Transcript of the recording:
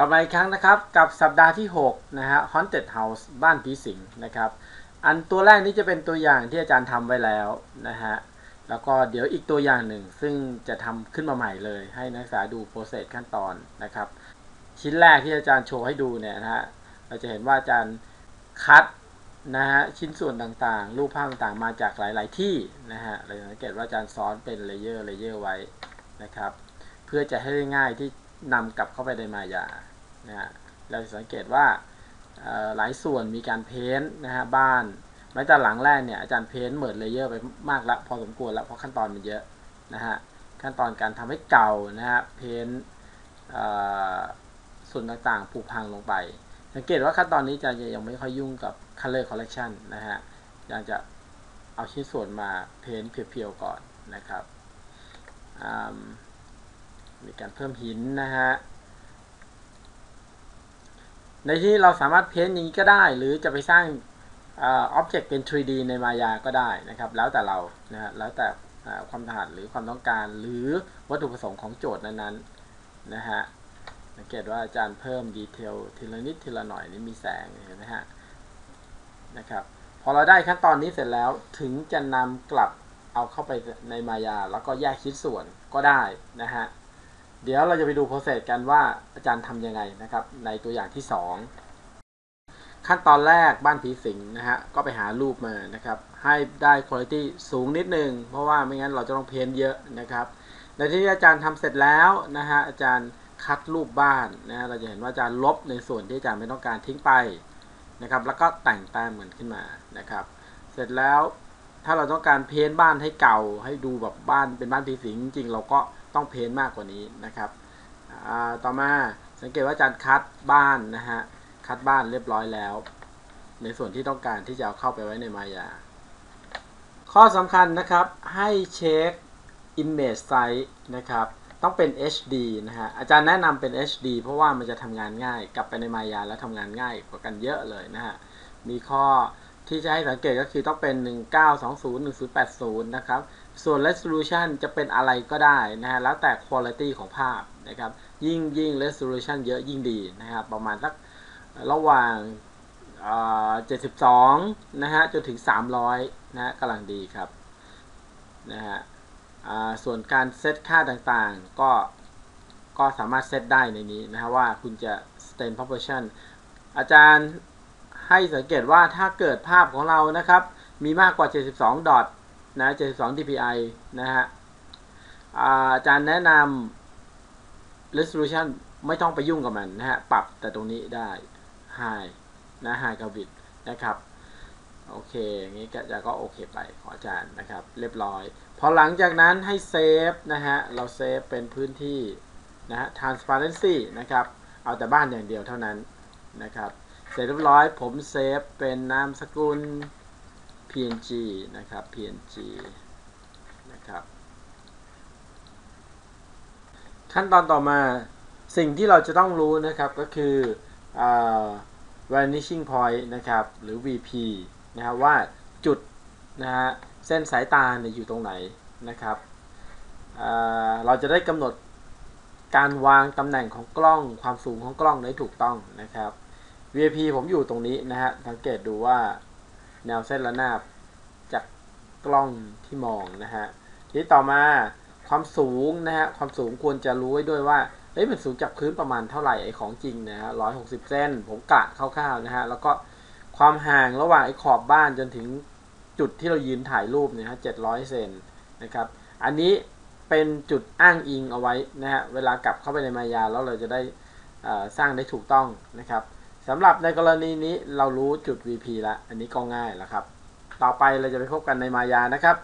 กลับมาอีกครั้งนะครับ กับสัปดาห์ที่ 6 นะฮะ Haunted House บ้านผีสิงนะครับ อันตัวแรกนี้จะเป็นตัวอย่างที่อาจารย์ทำไว้แล้วนะฮะ แล้วก็เดี๋ยวอีกตัวอย่างหนึ่ง ซึ่งจะทำขึ้นมาใหม่เลย ให้นักศึกษาดูโปรเซสขั้นตอนนะครับ ชิ้นแรกที่อาจารย์โชว์ให้ดูเนี่ยนะฮะ เราจะเห็นว่าอาจารย์คัดนะฮะชิ้นส่วนต่างๆ รูปภาพต่างๆมาจากหลาย ๆที่นะฮะเราสังเกตว่าอาจารย์ซ้อนเป็นเลเยอร์เลเยอร์ไว้นะครับ เพื่อจะให้ง่ายที่ นำกลับเข้าไปในมายานะฮะเราสังเกตว่าหลายส่วนมีการเพ้นนะฮะบ้านแม้แต่หลังแรกเนี่ยอาจารย์เพ้นเหมือนเลเยอร์ไปมากละพอสมควรแล้วเพราะขั้นตอนมันเยอะนะฮะขั้นตอนการทำให้เก่านะฮะเพ้นส่วนต่างๆผุพังลงไป สังเกตว่าขั้นตอนนี้จะยังไม่ค่อยยุ่งกับ color correction นะฮะยังจะเอาชิ้นส่วนมาเพ้นเพียวๆก่อนนะครับ มีการเพิ่มหินนะฮะในที่เราสามารถเพ้นอย่างนี้ก็ได้ หรือจะไปสร้างอ็อบเจกต์เป็น 3D ในมายาก็ได้นะครับ แล้วแต่เรานะฮะแล้วแต่ความถนัดหรือความต้องการหรือวัตถุประสงค์ของโจทย์นั้นๆนะฮะสังเกตว่าอาจารย์เพิ่มดีเทลทีละนิดทีละหน่อยนี่มีแสงเห็นไหมฮะนะครับพอเราได้ขั้นตอนนี้เสร็จแล้วถึงจะนำกลับเอาเข้าไปในมายา แล้วก็แยกชิ้นส่วนก็ได้นะฮะ เดี๋ยวเราจะไปดูโปรเซสกันว่าอาจารย์ทำยังไงนะครับ ในตัวอย่างที่ 2 ขั้นตอนแรกบ้านผีสิงนะฮะก็ไปหารูปมานะครับ ให้ได้คุณภาพสูงนิดนึง เพราะว่าไม่งั้นเราจะต้องเพ้นเยอะนะครับ ในที่อาจารย์ทำเสร็จแล้วนะฮะอาจารย์คัดรูปบ้านนะเราจะเห็นว่าอาจารย์ลบในส่วนที่อาจารย์ไม่ต้องการทิ้งไปนะครับ แล้วก็แต่งแต้มเหมือนขึ้นมานะครับ เสร็จแล้ว ถ้าเราต้องการเพ้นบ้านให้เก่า ให้ดูแบบบ้านเป็นบ้านผีสิงจริงๆเราก็ต้องเพ้นมากกว่านี้นะครับต่อมาสังเกตว่าอาจารย์คัดบ้านนะฮะคัดบ้านเรียบร้อยแล้ว ในส่วนที่ต้องการที่จะเอาเข้าไปไว้ในมายา ข้อสำคัญนะครับให้เช็ค image size นะครับต้องเป็น HD นะฮะอาจารย์แนะนำเป็น HD เพราะว่ามันจะทำงานง่าย กลับไปในมายาแล้วทำงานง่ายกว่ากันเยอะเลยนะฮะมีข้อ ที่จะให้สังเกตก็คือต้องเป็น 1920 1080 นะครับ ส่วน resolution จะเป็นอะไรก็ได้นะฮะแล้วแต่ quality ของภาพนะครับ ยิ่งยิ่ง resolution เยอะยิ่งดีนะครับ ประมาณสักระหว่าง72 นะฮะ จนถึง 300 นะฮะกำลังดีครับ นะฮะส่วนการเซตค่าต่างๆ ก็ก็สามารถเซตได้ในนี้นะฮะว่าคุณจะ stain proportion อาจารย์ ให้สังเกตว่าถ้าเกิดภาพของเรานะครับ มีมากกว่า 72 ดอทนะ72 dpi นะฮะอาจารย์แนะนำ resolution ไม่ต้องไปยุ่งกับมันนะฮะ ปรับแต่ตรงนี้ได้ high นะ high กับ width นะครับ โอเคอย่างนี้ก็จะก็โอเคไปขออาจารย์นะครับ เรียบร้อย พอหลังจากนั้นให้เซฟนะฮะ เราเซฟเป็นพื้นที่นะฮะ transparency นะครับ เอาแต่บ้านอย่างเดียวเท่านั้นนะครับ เสร็จเรียบร้อยผมเซฟเป็นนามสกุล png นะครับ png นะครับ ขั้นตอนต่อมาสิ่งที่เราจะต้องรู้นะครับก็คือ vanishing point นะครับ หรือ vp นะครับว่าจุดนะฮะเส้นสายตาเนี่ยอยู่ตรงไหนนะครับเราจะได้กำหนดการวางตำแหน่งของกล้องความสูงของกล้องได้ถูกต้องนะครับ VIP ผมอยู่ตรงนี้นะฮะ สังเกตดูว่าแนวเส้นระนาบจากกล้องที่มองนะฮะ ทีต่อมาความสูงนะฮะ ความสูงควรจะรู้ไว้ด้วยว่าเฮ้ยมันสูงจากพื้นประมาณเท่าไหร่ไอของจริงนะฮะร้อยหกสิบเซนผมกะคร่าวๆนะฮะ แล้วก็ความห่างระหว่างไอขอบบ้านจนถึงจุดที่เรายืนถ่ายรูปเนี่ยฮะเจ็ดร้อยเซนนะครับ อันนี้เป็นจุดอ้างอิงเอาไว้นะฮะ เวลากลับเข้าไปในมายาแล้วเราจะได้สร้างได้ถูกต้องนะครับ สำหรับในกรณีนี้เรารู้จุด VP แล้วอันนี้ก็ง่ายแล้วครับ ต่อไปเราจะไปพบกันในมายานะครับ